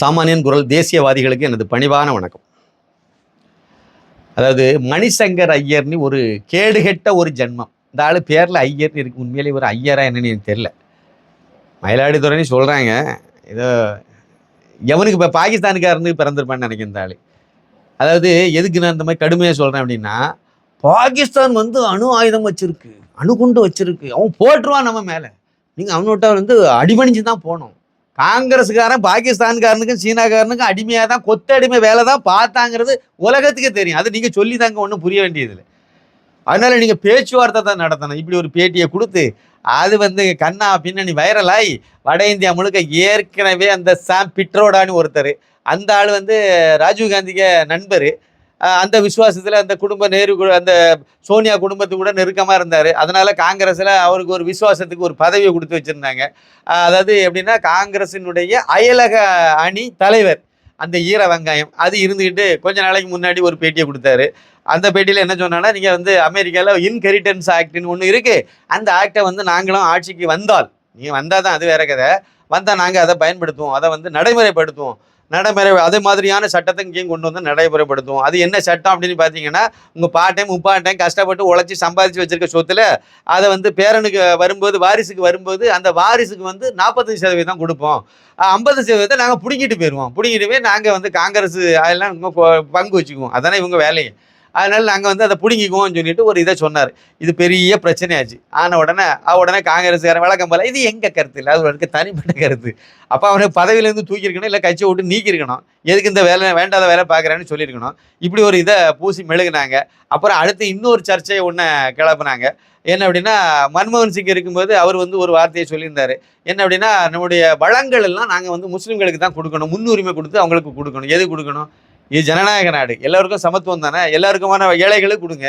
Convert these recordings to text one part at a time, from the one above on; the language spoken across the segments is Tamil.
சாமானியன் குரல் தேசியவாதிகளுக்கு எனது பணிவான வணக்கம். அதாவது மணிசங்கர் ஐயர்னு ஒரு கேடுகெட்ட ஒரு ஜென்மம். இந்த ஆள் பேரில் ஐயர்னு இருக்கு. உண்மையிலே ஒரு ஐயரா என்னன்னு எனக்கு தெரில மயிலாடுதுறைன்னு சொல்கிறாங்க ஏதோ எவனுக்கு இப்போ பாகிஸ்தானுக்காரனுக்கு பிறந்திருப்பான்னு நினைக்கிறேன் இந்த ஆளு. அதாவது எதுக்கு நான் இந்த மாதிரி கடுமையாக சொல்கிறேன் அப்படின்னா பாகிஸ்தான் வந்து அணு ஆயுதம் வச்சுருக்கு. அணுகுண்டு வச்சுருக்கு. அவன் போட்டுருவான் நம்ம மேலே. நீங்கள் அவனோட்ட வந்து அடிபணிஞ்சு தான் போகணும். காங்கிரஸுக்காரன் பாகிஸ்தான்காரனுக்கும் சீனாக்காரனுக்கும் அடிமையாக தான் கொத்தடிமை வேலை தான் பார்த்தாங்கிறது உலகத்துக்கே தெரியும். அது நீங்கள் சொல்லி தாங்க ஒன்றும் புரிய வேண்டியதில்லை. அதனால் நீங்கள் பேச்சுவார்த்தை தான் நடத்தணும். இப்படி ஒரு பேட்டியை கொடுத்து அது வந்து கண்ணா பின்னணி வைரலாகி வட இந்தியா முழுக்க ஏற்கனவே அந்த சாம் பிட்ரோடான்னு ஒருத்தர் அந்த ஆள் வந்து ராஜீவ்காந்திக்கு நண்பர். அந்த விசுவாசத்தில் அந்த குடும்ப நேரு அந்த சோனியா குடும்பத்து கூட நெருக்கமாக இருந்தார். அதனால் காங்கிரஸில் அவருக்கு ஒரு விசுவாசத்துக்கு ஒரு பதவியை கொடுத்து வச்சுருந்தாங்க. அதாவது எப்படின்னா காங்கிரஸினுடைய அயலக அணி தலைவர் அந்த ஈர வெங்காயம் அது இருந்துக்கிட்டு கொஞ்ச நாளைக்கு முன்னாடி ஒரு பேட்டியை கொடுத்தாரு. அந்த பேட்டியில் என்ன சொன்னான்னா நீங்கள் வந்து அமெரிக்காவில் இன்ஹெரிட்டன்ஸ் ஆக்ட்னு ஒன்று இருக்குது அந்த ஆக்டை வந்து நாங்களும் ஆட்சிக்கு வந்தால் நீங்கள் வந்தால் தான் அது வேற கதை. வந்தால் நாங்கள் அதை பயன்படுத்துவோம். அதை வந்து நடைமுறைப்படுத்துவோம். நடைமுறை அதே மாதிரியான சட்டத்தை இங்கேயும் கொண்டு வந்து நடைமுறைப்படுத்துவோம். அது என்ன சட்டம் அப்படின்னு பார்த்தீங்கன்னா உங்கள் பாட்டையும் முப்பாட்டையும் கஷ்டப்பட்டு உழைச்சி சம்பாதிச்சு வச்சிருக்க சொத்தில் அதை வந்து பேரனுக்கு வரும்போது வாரிசுக்கு வரும்போது அந்த வாரிசுக்கு வந்து நாற்பத்தஞ்சு சதவீதம் கொடுப்போம். ஐம்பது சதவீதத்தை நாங்கள் பிடுங்கிட்டு போயிடுவோம் பிடுங்கிட்டு போய் நாங்கள் வந்து காங்கிரஸ் அதெல்லாம் பங்கு வச்சுக்குவோம். அதானே இவங்க வேலையை. அதனால் நாங்கள் வந்து அதை பிடுங்கிக்குவோம்னு சொல்லிட்டு ஒரு இதை சொன்னார். இது பெரிய பிரச்சனையாச்சு. ஆன உடனே உடனே காங்கிரஸ்காரன் வழக்கம் போல இது எங்கள் கருத்து? இல்லை அது அவருக்கு தனிப்பட்ட கருத்து. அப்போ அவனை பதவியிலேருந்து தூக்கியிருக்கணும் இல்லை கட்சியை விட்டு நீக்கியிருக்கணும். எதுக்கு இந்த வேலை வேண்டாத வேலை பார்க்குறேன்னு சொல்லியிருக்கணும். இப்படி ஒரு இதை பூசி மெழுகுனாங்க. அப்புறம் அடுத்து இன்னொரு சர்ச்சையை ஒன்று கிளப்புனாங்க. என்ன அப்படின்னா மன்மோகன் சிங் இருக்கும்போது அவர் வந்து ஒரு வார்த்தையை சொல்லியிருந்தார். என்ன அப்படின்னா நம்முடைய வளங்கள் எல்லாம் நாங்கள் வந்து முஸ்லீம்களுக்கு தான் கொடுக்கணும். முன்னுரிமை கொடுத்து அவங்களுக்கு கொடுக்கணும். எது கொடுக்கணும்? இது ஜனநாயக நாடு. எல்லாருக்கும் சமத்துவம் தானே? எல்லாருக்குமான ஏழைகளுக்கு கொடுங்க.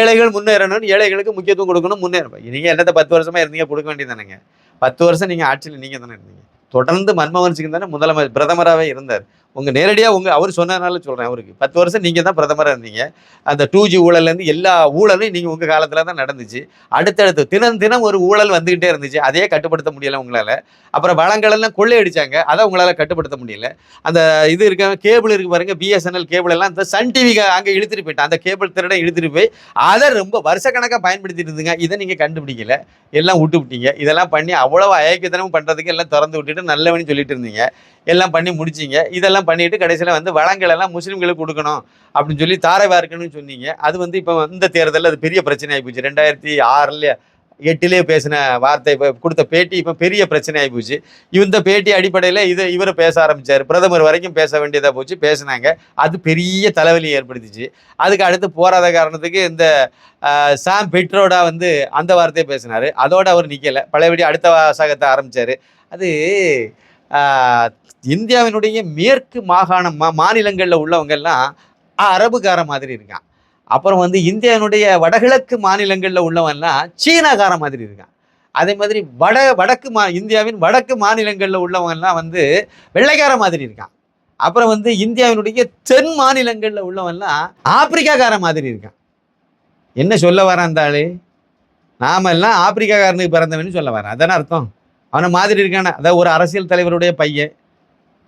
ஏழைகள் முன்னேறணும் ஏழைகளுக்கு முக்கியத்துவம் கொடுக்கணும் முன்னேறணும். நீங்கள் என்னத்தை பத்து வருஷமாக இருந்தீங்க கொடுக்க வேண்டியதானேங்க பத்து வருஷம் நீங்கள் ஆட்சியில் நீங்கள் தானே இருந்தீங்க. தொடர்ந்து மன்மோகன் சிங் தானே முதலமைச்சர் பிரதமராகவே இருந்தார். உங்கள் நேரடியாக உங்கள் அவர் சொன்னதுனால சொல்கிறேன் அவருக்கு. பத்து வருஷம் நீங்கள் தான் பிரதமராக இருந்தீங்க. அந்த டூ ஜி ஊழல்லேருந்து எல்லா ஊழலும் நீங்கள் உங்கள் காலத்தில் தான் நடந்துச்சு. அடுத்தடுத்து தினம் தினம் ஒரு ஊழல் வந்துக்கிட்டே இருந்துச்சு. அதையே கட்டுப்படுத்த முடியல உங்களால். அப்புறம் வளங்களெல்லாம் கொள்ளையடிச்சாங்க. அதை உங்களால் கட்டுப்படுத்த முடியல. அந்த இது இருக்க கேபிள் இருக்கு பாருங்கள் பிஎஸ்என்எல் கேபிள் எல்லாம் இந்த சன் டிவி அங்கே இழுத்துட்டு போயிட்டேன். அந்த கேபிள் திருட இழுத்துட்டு போய் அதை ரொம்ப வருஷக்கணக்காக பயன்படுத்திட்டு இருந்துங்க. இதை நீங்கள் கண்டுபிடிக்கல. எல்லாம் விட்டு விட்டீங்க இதெல்லாம் பண்ணி அவ்வளோ அயக்கத்தனமும் பண்ணுறதுக்கு எல்லாம் திறந்து விட்டுட்டு நல்லவனு சொல்லிட்டு இருந்தீங்க. எல்லாம் பண்ணி முடிச்சிங்க. இதெல்லாம் பண்ணிட்டு கடைசியில் வந்து வளங்கள் எல்லாம் முஸ்லீம்களுக்கு கொடுக்கணும் அப்படின்னு சொல்லி தாரை சொன்னீங்க. அது வந்து இப்போ இந்த தேர்தலில் அது பெரிய பிரச்சனை போச்சு. ரெண்டாயிரத்தி ஆறில் எட்டிலே பேசின வார்த்தை கொடுத்த பேட்டி இப்போ பெரிய பிரச்சனையாகி போச்சு. இந்த பேட்டி அடிப்படையில் இது இவர் பேச ஆரம்பித்தார் பிரதமர் வரைக்கும் பேச வேண்டியதாக போச்சு. பேசினாங்க. அது பெரிய தலைவலி ஏற்படுத்திச்சு. அதுக்கு அடுத்து போராத காரணத்துக்கு இந்த ஆஹ், சாம் பெட்ரோடா வந்து அந்த வார்த்தையை பேசினார். அதோட அவர் நிற்கலை பழையபடி அடுத்த வாசகத்தை ஆரம்பித்தார் அது இந்தியாவினுடைய மேற்கு மாகாண மா மாநிலங்களில் உள்ளவங்கெல்லாம் அரபுக்கார மாதிரி இருக்கான். அப்புறம் வந்து இந்தியாவினுடைய வடகிழக்கு மாநிலங்களில் உள்ளவன்லாம் சீனாக்கார மாதிரி இருக்கான். அதே மாதிரி வட வடக்கு மா இந்தியாவின் வடக்கு மாநிலங்களில் உள்ளவன்லாம் வந்து வெள்ளைக்கார மாதிரி இருக்கான். அப்புறம் வந்து இந்தியாவினுடைய தென் மாநிலங்களில் உள்ளவன்லாம் ஆப்பிரிக்காக்கார மாதிரி இருக்கான். என்ன சொல்ல வரான் அந்த ஆளு? ஆப்பிரிக்காக்காரனுக்கு பிறந்தவன்னு சொல்ல வரேன் அதானே அர்த்தம்? அவனை மாதிரி இருக்கானே. அதாவது ஒரு அரசியல் தலைவருடைய பையன்.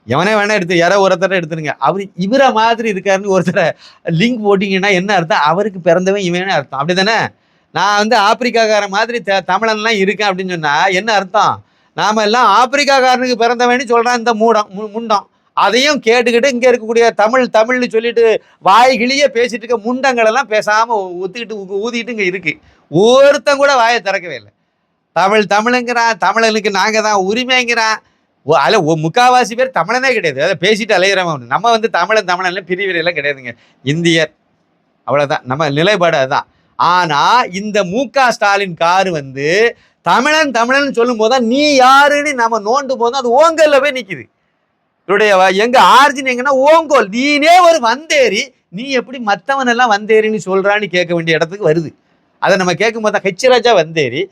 எவனே வேணா எடுத்து யாரோ ஒருத்தரை எடுத்துருங்க. அவர் இவரை மாதிரி இருக்காருன்னு ஒருத்தரை லிங்க் போட்டிங்கன்னா என்ன அர்த்தம்? அவருக்கு பிறந்தவன் இவனே அர்த்தம். அப்படி தானே நான் வந்து ஆப்பிரிக்காக்கார மாதிரி த தமிழன்லாம் இருக்கேன் அப்படின்னு சொன்னால் என்ன அர்த்தம்? நாம எல்லாம் ஆப்பிரிக்காக்காரனுக்கு பிறந்தவன்னு சொல்கிறான் இந்த மூடம் மு- முண்டம். அதையும் கேட்டுக்கிட்டு இங்கே இருக்கக்கூடிய தமிழ் தமிழ்னு சொல்லிட்டு வாய்கிளியே பேசிட்டு இருக்க முண்டங்களெல்லாம் பேசாமல் ஒத்துக்கிட்டு ஊ- இங்கே இருக்குது இருக்கு. ஒருத்தன் கூட வாயை திறக்கவே இல்லை. தமிழ் தமிழுங்கிறான் தமிழனுக்கு நாங்கள் தான் உரிமைங்கிறான் ஓ அதில் முக்காவாசி பேர் தமிழனே கிடையாது. அதை பேசிட்டு அலையிறவன் நம்ம வந்து தமிழன் தமிழன்ல பிரிவினைலாம் கிடையாதுங்க. இந்தியர் அவ்வளோதான் நம்ம நிலைப்பாடு அதுதான். ஆனால் இந்த மு க ஸ்டாலின் காரு வந்து தமிழன் தமிழன் சொல்லும் போதுதான் நீ யாருன்னு நம்ம நோண்டும் போது அது ஓங்கல்ல போய் நிற்கிது இவருடைய எங்க ஆர்ஜின் எங்கன்னா ஓங்கோல். நீனே ஒரு வந்தேரி. நீ எப்படி மற்றவன் எல்லாம் வந்தேரின்னு சொல்றான்னு கேட்க வேண்டிய இடத்துக்கு வருது. அதை நம்ம கேட்கும்போது தான் ஹெச்ராஜா வந்தேரி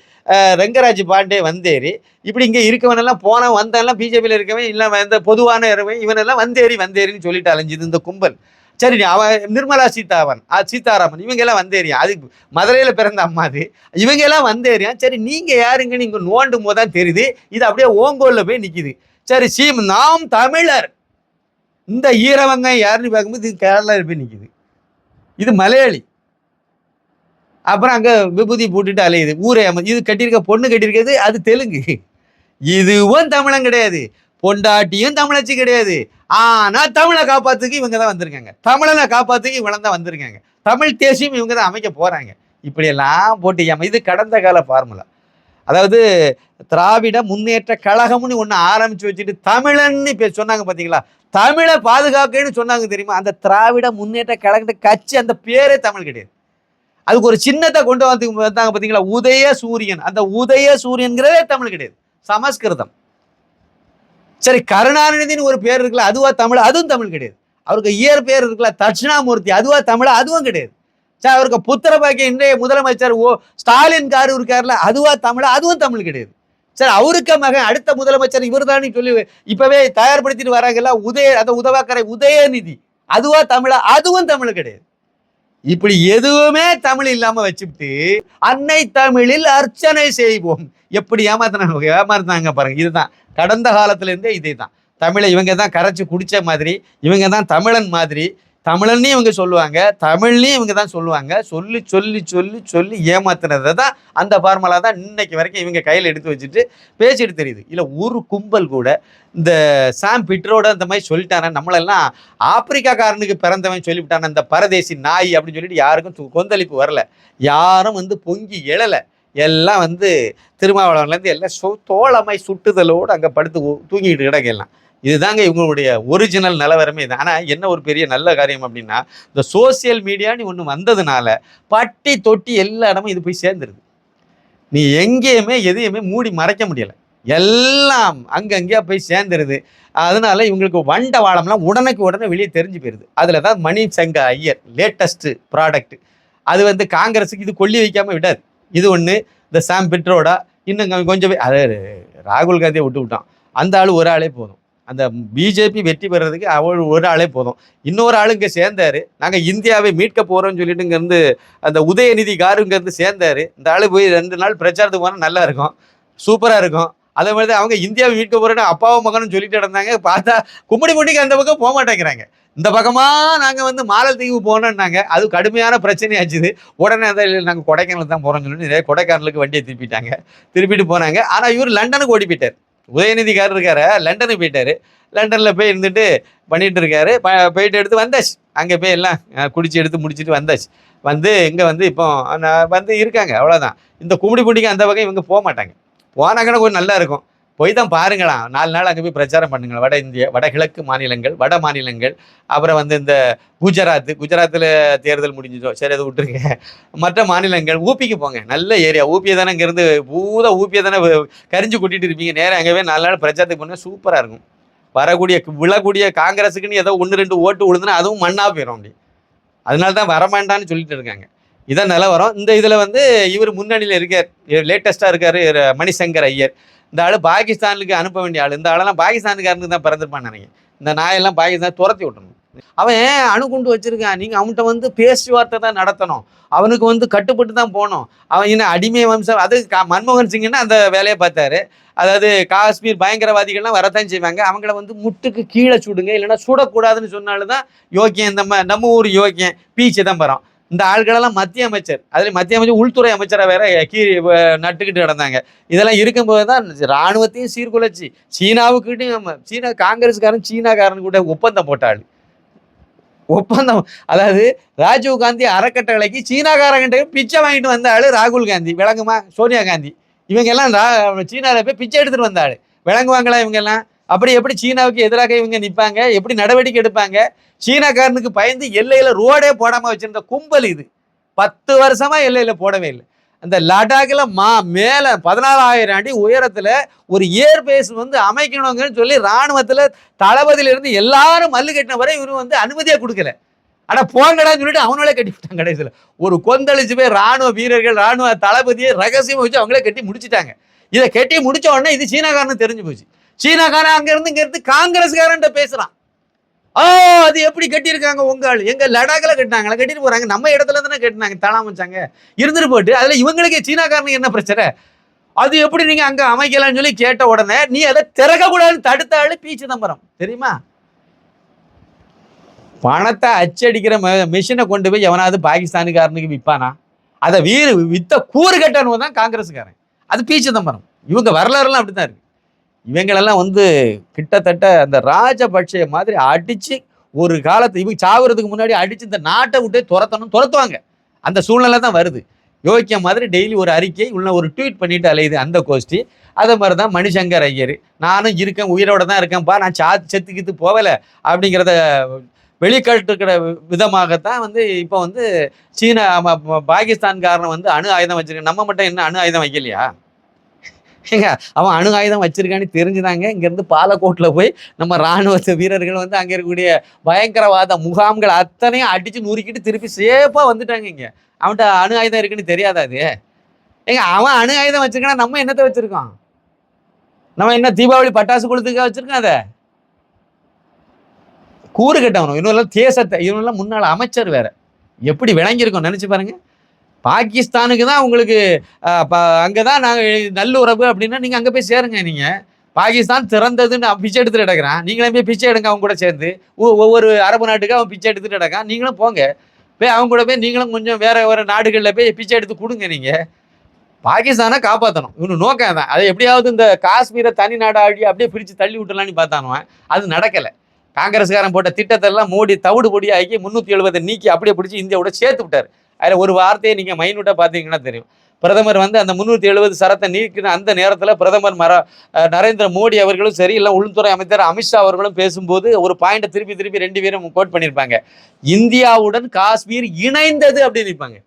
ரங்கராஜ் பாண்டே வந்தேரி இப்படி இங்கே இருக்கவனெல்லாம் போனவன் வந்தெல்லாம் பிஜேபியில் இருக்கவன் இல்லை இந்த பொதுவான இருக்கவன் இவனெல்லாம் வந்தேரி வந்தேரின்னு சொல்லிட்டு அலைஞ்சிது இந்த கும்பல். சரி நீ அவன் நிர்மலா சீதாவன் சீதாராமன் இவங்கெல்லாம் வந்தேரியா அது மதுரையில் பிறந்த அம்மா அது. இவங்க எல்லாம் வந்தேரியா சரி நீங்கள் யாருங்கன்னு இங்கே நோண்டும் போது தான் தெரியுது. இது அப்படியே ஓங்கோலில் போய் நிற்கிது சரி சீம் நாம் தமிழர். இந்த ஈரவங்க யாருன்னு பார்க்கும்போது இது கேரளா போய் நிற்கிது இது மலையாளி. அப்புறம் அங்கே விபூதி போட்டுட்டு அலையுது. ஊரே அம- இது கட்டியிருக்க பொண்ணு கட்டியிருக்கிறது அது தெலுங்கு. இதுவும் தமிழன் கிடையாது. பொண்டாட்டியும் தமிழச்சி கிடையாது. ஆனால் தமிழை காப்பாற்றுக்கு இவங்க தான் வந்திருக்காங்க. தமிழனை காப்பாற்றுக்கு இவங்க தான் வந்திருக்காங்க. தமிழ் தேசியம் இவங்க தான் அமைக்க போகிறாங்க இப்படியெல்லாம் போட்டு ஏமா இது கடந்த கால ஃபார்முலா அதாவது திராவிட முன்னேற்ற கழகம்னு ஒன்று ஆரம்பித்து வச்சுட்டு தமிழன்னு இப்போ சொன்னாங்க பார்த்தீங்களா தமிழை பாதுகாக்கன்னு சொன்னாங்க தெரியுமா? அந்த திராவிட முன்னேற்ற கழகத்தை கட்சி அந்த பேரே தமிழ் கிடையாது. அதுக்கு ஒரு சின்னத்தை கொண்டு வந்து வந்தாங்க பார்த்தீங்களா உதய சூரியன். அந்த உதய சூரியன்கிறதே தமிழ் கிடையாது. சமஸ்கிருதம். சரி கருணாநிதினு ஒரு பேர் இருக்குல்ல அதுவா தமிழ் அதுவும் தமிழ் கிடையாது. அவருக்கு இயற் பேர் இருக்குல்ல தட்சிணாமூர்த்தி அதுவா தமிழ் அதுவும் கிடையாது. சார் அவருக்கு புத்திர பாக்கிய இன்றைய முதலமைச்சர் ஓ ஸ்டாலின் காரு இருக்காருல அதுவா தமிழ் அதுவும் தமிழ் கிடையாது. சார் அவருக்கு மகன் அடுத்த முதலமைச்சர் இவர் சொல்லி இப்பவே தயார்படுத்திட்டு வராங்கல்ல உதய அந்த உதவாக்கரை உதயநிதி. அதுவா தமிழா அதுவும் தமிழ் கிடையாது. இப்படி எதுவுமே தமிழ் இல்லாம வச்சுட்டு அன்னை தமிழில் அர்ச்சனை செய்வோம். எப்படி ஏமாத்தினாங்க ஏமாறுனாங்க பாருங்க. இதுதான். கடந்த காலத்துல இருந்தே இதே தான் தமிழை இவங்க தான் கரைச்சி குடிச்ச மாதிரி இவங்க தான் தமிழன் மாதிரி தமிழன்னே இவங்க சொல்லுவாங்க. தமிழ்லையும் இவங்க தான் சொல்லுவாங்க. சொல்லி சொல்லி சொல்லி சொல்லி ஏமாத்துனதை தான் அந்த ஃபார்முலா தான் இன்னைக்கு வரைக்கும் இவங்க கையில் எடுத்து வச்சுட்டு பேசிட்டு தெரியுது. இல்லை ஒரு கும்பல் கூட இந்த சாம் பிட்ரோட அந்த மாதிரி சொல்லிட்டானே நம்மளெல்லாம் ஆப்பிரிக்காக்காரனுக்கு பிறந்தவன் சொல்லிவிட்டான இந்த பரதேசி நாய் அப்படின்னு சொல்லிட்டு யாருக்கும் கொந்தளிப்பு வரல. யாரும் வந்து பொங்கி எழலை. எல்லாம் வந்து திருமாவளவன்லேருந்து எல்லாம் சோ தோளமை சுட்டுதலோடு அங்கே படுத்து தூங்கிக்கிட்டு தூங்கிட்டு எல்லாம். இதுதாங்க இவங்களுடைய ஒரிஜினல் நிலவரமே இது. ஆனால் என்ன ஒரு பெரிய நல்ல காரியம் அப்படின்னா இந்த சோசியல் மீடியான்னு ஒன்று வந்ததுனால பட்டி தொட்டி எல்லா இடமும் இது போய் சேர்ந்துருது. நீ எங்கேயுமே எதையுமே மூடி மறைக்க முடியலை. எல்லாம் அங்கங்கேயா போய் சேர்ந்துருது. அதனால இவங்களுக்கு வண்ட வாழம்லாம் உடனுக்கு உடனே வெளியே தெரிஞ்சு போயிருது. அதில் தான் மணி சங்க ஐயர் லேட்டஸ்ட்டு ப்ராடக்ட் அது வந்து காங்கிரஸுக்கு இது கொல்லி வைக்காமல் விடாது. இது ஒன்று இந்த சாம் பிட்ரோடா இன்னும் கொஞ்சம் அது ராகுல் காந்தியை விட்டு விட்டான். அந்த ஆள் ஒரு ஆளே போதும். அந்த பிஜேபி வெற்றி பெறதுக்கு அவள் ஒரு ஆளே போதும். இன்னொரு ஆளு இங்கே சேர்ந்தாரு. நாங்கள் இந்தியாவை மீட்க போகிறோம்னு சொல்லிட்டு இங்கேருந்து அந்த உதயநிதி காரு இங்கேருந்து சேர்ந்தாரு. இந்த ஆள் போய் ரெண்டு நாள் பிரச்சாரத்துக்கு போனால் நல்லா இருக்கும். சூப்பராக இருக்கும். அதே மாதிரி தான் அவங்க இந்தியாவை மீட்க போகிறேன்னு அப்பாவும் மகனும் சொல்லிட்டு இருந்தாங்க பார்த்தா கும்படி பொண்ணிக்கு அந்த பக்கம் போக மாட்டேங்கிறாங்க. இந்த பக்கமாக நாங்கள் வந்து மாலத்தீவு போனோம்னாங்க. அது கடுமையான பிரச்சனையாச்சுது உடனே அதை நாங்கள் கொடைக்கானல் தான் போகிறோம்னு சொல்லிட்டு நிறைய கொடைக்கானலுக்கு வண்டியை திருப்பிட்டாங்க. திருப்பிட்டு போனாங்க. ஆனால் இவர் லண்டனுக்கு ஓடி போயிட்டார். உதயநிதிக்காரர் இருக்காரு லண்டனுக்கு போயிட்டாரு. லண்டனில் போய் இருந்துட்டு பண்ணிகிட்டு இருக்காரு. ப போயிட்டு எடுத்து வந்தாச்சு. அங்கே போய் எல்லாம் குடிச்சு எடுத்து முடிச்சிட்டு வந்தாச்சு. வந்து இங்கே வந்து இப்போ நான் வந்து இருக்காங்க அவ்வளோதான் இந்த கும்படி பூண்டிக்கு அந்த பக்கம் இவங்க போக மாட்டாங்க. போனாங்கன்னா கொஞ்சம் நல்லா இருக்கும். போய் தான் பாருங்களாம் நாலு நாள் அங்கே போய் பிரச்சாரம் பண்ணுங்களேன். வட இந்திய வடகிழக்கு மாநிலங்கள் வட மாநிலங்கள் அப்புறம் வந்து இந்த குஜராத் குஜராத்தில் தேர்தல் முடிஞ்சிடும் சரி அதை விட்டுருங்க. மற்ற மாநிலங்கள் ஊப்பிக்கு போங்க. நல்ல ஏரியா. ஊப்பியை தானே இங்கேருந்து பூதாக ஊப்பியை தானே கரிஞ்சு கூட்டிகிட்டு இருப்பீங்க. நேரம் அங்கேயே நாலு நாள் பிரச்சாரத்துக்கு போனால் சூப்பராக இருக்கும். வரக்கூடிய விழக்கூடிய காங்கிரஸுக்குன்னு ஏதோ ஒன்று ரெண்டு ஓட்டு விழுதுன்னா அதுவும் மண்ணாக போயிடும் அப்படி. அதனால தான் வரமாண்டான்னு சொல்லிட்டு இருக்காங்க. இதான் நிலவரம். இந்த இதில் வந்து இவர் முன்னணியில் இருக்கார். லேட்டஸ்ட்டாக இருக்கார் மணிசங்கர் ஐயர். இந்த ஆள் பாகிஸ்தானுக்கு அனுப்ப வேண்டிய ஆள். இந்த ஆளெல்லாம் பாகிஸ்தானுக்காரனுக்கு தான் பிறந்திருப்பான்னு நினைக்கிறேன். இந்த நாயெல்லாம் பாகிஸ்தான் துரத்தி விட்டணும் அவன் அணுகுண்டு வச்சிருக்கான்? நீங்கள் அவன்கிட்ட வந்து பேச்சுவார்த்தை தான் நடத்தணும். அவனுக்கு வந்து கட்டுப்பட்டு தான் போகணும். அவன் என்ன அடிமை வம்சம்? அது கா- மன்மோகன் சிங்னா அந்த வேலையை பார்த்தாரு. அதாவது காஷ்மீர் பயங்கரவாதிகள்லாம் வரத்தான் செய்வாங்க. அவங்கள வந்து முட்டுக்கு கீழே சுடுங்க. இல்லைன்னா சுடக்கூடாதுன்னு சொன்னாலும் தான் யோக்கியம் நம்ம நம்ம ஊர் யோக்கியம் பி சிதம்பரம் இந்த ஆள்களெல்லாம் மத்திய அமைச்சர். அதில் மத்திய அமைச்சர் உள்துறை அமைச்சரை வேற கீ நட்டுக்கிட்டு கிடந்தாங்க. இதெல்லாம் இருக்கும்போது தான் இராணுவத்தையும் சீர்குலைச்சி. சீனாவுக்கிட்டையும் சீனா காங்கிரஸ்காரன் சீனாக்காரன் கூட ஒப்பந்தம் போட்டாள். ஒப்பந்தம். அதாவது ராஜீவ் காந்தி அறக்கட்டளைக்கு சீனாக்காரங்கிட்ட பிச்சை வாங்கிட்டு வந்த ஆள் ராகுல் காந்தி. விளங்குமா? சோனியா காந்தி. இவங்க எல்லாம் போய் பிச்சை எடுத்துகிட்டு வந்தாள் விளங்குவாங்களா இவங்க எல்லாம்? அப்படி எப்படி சீனாவுக்கு எதிராக இவங்க நிற்பாங்க எப்படி நடவடிக்கை எடுப்பாங்க? சீனாக்காரனுக்கு பயந்து எல்லையில் ரோடே போடாமல் வச்சுருந்த கும்பல் இது. பத்து வருஷமாக எல்லையில் போடவே இல்லை. அந்த லடாக்கில் மா மேலே பதினாலாயிரம் அடி உயரத்தில் ஒரு ஏர்பேஸ் வந்து அமைக்கணுங்கன்னு சொல்லி இராணுவத்தில் தளபதியில இருந்து எல்லாரும் மல்லு கட்டின வரை இவரு வந்து அனுமதியாக கொடுக்கல. ஆனால் போங்கடான்னு சொல்லிட்டு அவனாலே கட்டி விட்டாங்க கடைசியில. ஒரு கொந்தளிச்சு போய் ராணுவ வீரர்கள் ராணுவ தளபதியை ரகசியமாக வச்சு அவங்களே கட்டி முடிச்சிட்டாங்க. இதை கட்டி முடித்த உடனே இது சீனாக்காரன் தெரிஞ்சு போச்சு. சீனாக்காரன் அங்க இருந்து இங்க இருந்து காங்கிரஸ்காரன் பேசுறான். ஆ அது எப்படி கட்டியிருக்காங்க உங்க ஆள்? எங்க லடாக்ல கட்டினாங்களா? கட்டிட்டு போறாங்க. நம்ம இடத்துல தானே கட்டினாங்க. தலாம் வச்சாங்க இருந்துட்டு போட்டு அதுல இவங்களுக்கே சீனாக்காரனுக்கு என்ன பிரச்சனை? அது எப்படி நீங்க அங்க அமைக்கலாம்னு சொல்லி கேட்ட உடனே நீ அதை திறக்க கூடாதுன்னு தடுத்த ஆளு பி. சிதம்பரம். தெரியுமா? பணத்தை அச்சடிக்கிற மிஷினை கொண்டு போய் எவனாவது பாகிஸ்தானுக்காரனுக்கு விற்பானா? அதை வீறு வித்த கூறு கட்டணும் தான் காங்கிரஸுக்காரன் அது பி. சிதம்பரம். இவங்க வரலாறுலாம் அப்படித்தான் இருக்கு. இவங்களெல்லாம் வந்து கிட்டத்தட்ட அந்த ராஜபக்ஷ மாதிரி அடித்து ஒரு காலத்து இவங்க சாகுறதுக்கு முன்னாடி அடிச்சு இந்த நாட்டை விட்டு துரத்தணும் துரத்துவாங்க. அந்த சூழ்நிலை தான் வருது. யோகிக்க மாதிரி டெய்லி ஒரு அறிக்கை உள்ள ஒரு ட்வீட் பண்ணிட்டு அலையுது அந்த கோஷ்டி. அதே மாதிரி தான் மணிசங்கர் ஐயர். நானும் இருக்கேன் உயிரோட தான் இருக்கேன்ப்பா நான் சா செத்துக்கிட்டு போகலை அப்படிங்கிறத வெளிக்காட்டுக்கிற விதமாகத்தான் வந்து இப்போ வந்து சீனா ம- ம- பாகிஸ்தான்காரன் வந்து அணு ஆயுதம் வச்சுருக்கேன் நம்ம மட்டும் என்ன அணு ஆயுதம் வைக்கலையா? ஏங்க அவன் அணு ஆயுதம் வச்சிருக்கான்னு தெரிஞ்சுதாங்க இங்கேருந்து பாலக்கோட்டில் போய் நம்ம இராணுவ வீரர்கள் வந்து அங்கே இருக்கக்கூடிய பயங்கரவாத முகாம்கள் அத்தனையும் அடித்து நுறுக்கிட்டு திருப்பி சேஃபாக வந்துட்டாங்க இங்கே. அவன்கிட்ட அணு ஆயுதம் இருக்குன்னு தெரியாதா அது? ஏங்க அவன் அணு ஆயுதம் வச்சிருக்கானா நம்ம என்னத்தை வச்சுருக்கோம்? நம்ம என்ன தீபாவளி பட்டாசு கொளுத்துக்க வச்சுருக்கோம் அதை? கூறு கட்டவனும் இவனெல்லாம் தேசத்தை இவனெல்லாம் முன்னாள் அமைச்சர் வேற. எப்படி விளங்கியிருக்கோம் நினச்சி பாருங்கள் பாகிஸ்தானுக்கு தான் உங்களுக்கு அங்கே தான் நாங்கள் நல்லுறவு அப்படின்னா நீங்கள் அங்கே போய் சேருங்க நீங்கள் பாகிஸ்தான் திறந்ததுன்னு அவன் பிச்சை எடுத்துட்டு கிடக்குறான் நீங்களும் போய் பிச்சை எடுங்க அவங்க கூட சேர்ந்து. ஒ- ஒவ்வொரு அரபு நாட்டுக்கு அவன் பிச்சை எடுத்துட்டு கிடக்கான் நீங்களும் போங்க. போய் அவங்க கூட போய் நீங்களும் கொஞ்சம் வேறு வேறு நாடுகளில் போய் பிச்சை எடுத்து கொடுங்க நீங்கள் பாகிஸ்தானை காப்பாற்றணும் இவனு நோக்கம் தான் அதை எப்படியாவது இந்த காஷ்மீரை தனி நாடாடி அப்படியே பிரித்து தள்ளி விட்டுலான்னு பார்த்தானுவன் அது நடக்கலை. காங்கிரஸ்காரன் போட்ட திட்டத்தெல்லாம் மோடி தவிடு பொடியாக்கி முந்நூற்றி எழுபதை நீக்கி அப்படியே பிடிச்சி இந்தியாவோட சேர்த்து விட்டார். அதில் ஒரு வார்த்தையை நீங்கள் மைனூட்டாக பார்த்தீங்கன்னா தெரியும். பிரதமர் வந்து அந்த முந்நூற்றி எழுபது சரத்தை நீக்கின அந்த நேரத்தில் பிரதமர் மர நரேந்திர மோடி அவர்களும் சரி இல்லை உள்துறை அமைச்சர் அமித்ஷா அவர்களும் பேசும்போது ஒரு பாயிண்டை திருப்பி திருப்பி ரெண்டு பேரும் கோட் பண்ணியிருப்பாங்க இந்தியாவுடன் காஷ்மீர் இணைந்தது அப்படின்னு நிற்பாங்க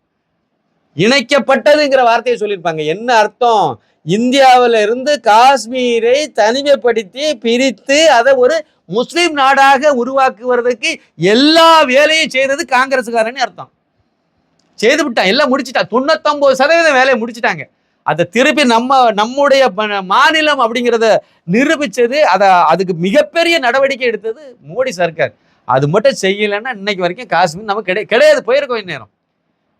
இணைக்கப்பட்டதுங்கிற வார்த்தையை சொல்லியிருப்பாங்க என்ன அர்த்தம்? இந்தியாவிலிருந்து காஷ்மீரை தனிமைப்படுத்தி பிரித்து அதை ஒரு முஸ்லீம் நாடாக உருவாக்குவதற்கு எல்லா வேலையும் செய்தது காங்கிரஸ்காரன்னு அர்த்தம். செய்து விட்டான். எல்லாம் முடிச்சிட்டான். தொண்ணூத்தொம்பது சதவீதம் வேலையை முடிச்சுட்டாங்க. அதை திருப்பி நம்ம நம்முடைய மாநிலம் அப்படிங்கிறத நிரூபிச்சது அதை அதுக்கு மிகப்பெரிய நடவடிக்கை எடுத்தது மோடி சர்க்கார். அது மட்டும் செய்யலைன்னா இன்னைக்கு வரைக்கும் காஷ்மீர் நமக்கு கிடையாது கிடையாது. போயிருக்கோம் இந்நேரம்.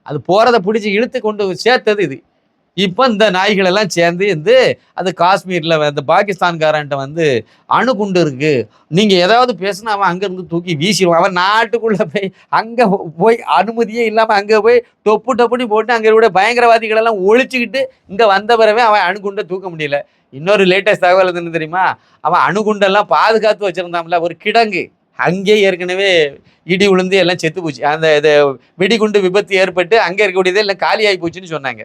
அது போகிறத பிடிச்சி இழுத்து கொண்டு சேர்த்தது இது. இப்போ இந்த நாய்கள் எல்லாம் சேர்ந்து வந்து அது காஷ்மீரில் அந்த பாகிஸ்தான்காரன்ட்ட வந்து அணுகுண்டு இருக்கு. நீங்கள் ஏதாவது பேசினா அவன் அங்கேருந்து தூக்கி வீசிடுவான். அவன் நாட்டுக்குள்ளே போய் அங்கே போய் அனுமதியே இல்லாமல் அங்கே போய் டொப்பு டொப்புன்னு போட்டு அங்கே கூட பயங்கரவாதிகளெல்லாம் ஒழிச்சுக்கிட்டு இங்கே வந்த பிறவே அவன் அணுகுண்டை தூக்க முடியல. இன்னொரு லேட்டஸ்ட் தகவல் என்ன தெரியுமா? அவன் அணுகுண்டெல்லாம் பாதுகாத்து வச்சுருந்தான்ல ஒரு கிடங்கு. அங்கேயே ஏற்கனவே இடி விழுந்து எல்லாம் செத்து போச்சு. அந்த இது வெடிகுண்டு விபத்து ஏற்பட்டு அங்கே இருக்கக்கூடியதே எல்லாம் காலி போச்சுன்னு சொன்னாங்க.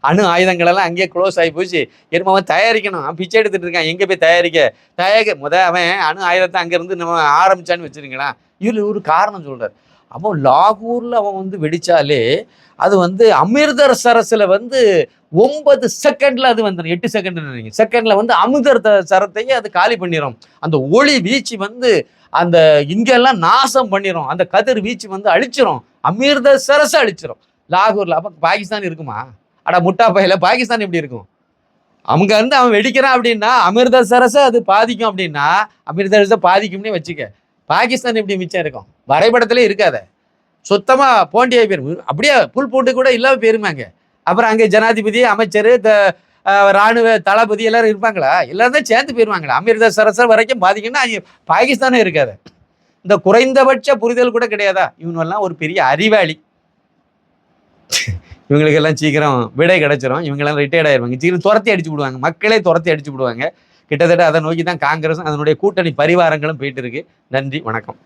அணு ஆயுதங்கள் எல்லாம் அங்கேயே க்ளோஸ் ஆகி போச்சு. என்னமோ அவன் தயாரிக்கணும். அவன் பிச்சை எடுத்துட்டு இருக்கான். எங்கே போய் தயாரிக்க? தயாரிக்க முத அவன் அணு ஆயுதத்தை அங்கேருந்து நம்ம ஆரம்பிச்சான்னு வச்சுருங்களேன். இதில் ஒரு காரணம் சொல்கிறார் அவன் லாகூரில் அவன் வந்து வெடிச்சாலே அது வந்து அமிர்தசரஸில் வந்து ஒன்பது செகண்டில் அது வந்துடும் எட்டு செகண்ட் நினைங்க வந்து அமிர்தர் சரத்தையே அது காலி பண்ணிடும் அந்த ஒளி வீச்சு வந்து அந்த இங்கெல்லாம் நாசம் பண்ணிடும் அந்த கதிர் வீச்சு வந்து அழிச்சிரும். அமிர்தசரஸ அழிச்சிரும். லாகூரில் அப்போ பாகிஸ்தான் இருக்குமா? அட முட்டா பையில பாகிஸ்தான் எப்படி இருக்கும்? அவங்க இருந்து அவன் வெடிக்கிறான் அப்படின்னா அமிர்தசரஸை அது பாதிக்கும் அப்படின்னா அமிர்தசரஸை பாதிக்கும்னே வச்சுக்க. பாகிஸ்தான் எப்படி மிச்சம் இருக்கும்? வரைபடத்திலே இருக்காத. சுத்தமாக போண்டியாக போயிரும் அப்படியே புல் போட்டு கூட இல்லாம போயிருமாங்க அப்புறம் அங்கே ஜனாதிபதி அமைச்சர் த இராணுவ ராணுவ தளபதி எல்லாரும் இருப்பாங்களா? எல்லாரும் தான் சேர்ந்து போயிருவாங்களா? அமிர்தசரஸை வரைக்கும் பாதிக்கும்னா பாகிஸ்தானே இருக்காது. இந்த குறைந்தபட்ச புரிதல் கூட கிடையாதா? இவனெல்லாம் ஒரு பெரிய அறிவாளி. இவங்களுக்கெல்லாம் சீக்கிரம் விடை கிடைச்சிரும். இவங்கெல்லாம் ரிட்டையர்ட் ஆயிருவாங்க. சீக்கிரம் துரத்தி அடிச்சு விடுவாங்க. மக்களே துரத்தி அடிச்சு விடுவாங்க. கிட்டத்தட்ட அதை நோக்கி தான் காங்கிரஸும் அதனுடைய கூட்டணி பரிவாரங்களும் போயிட்டு இருக்கு. நன்றி வணக்கம்.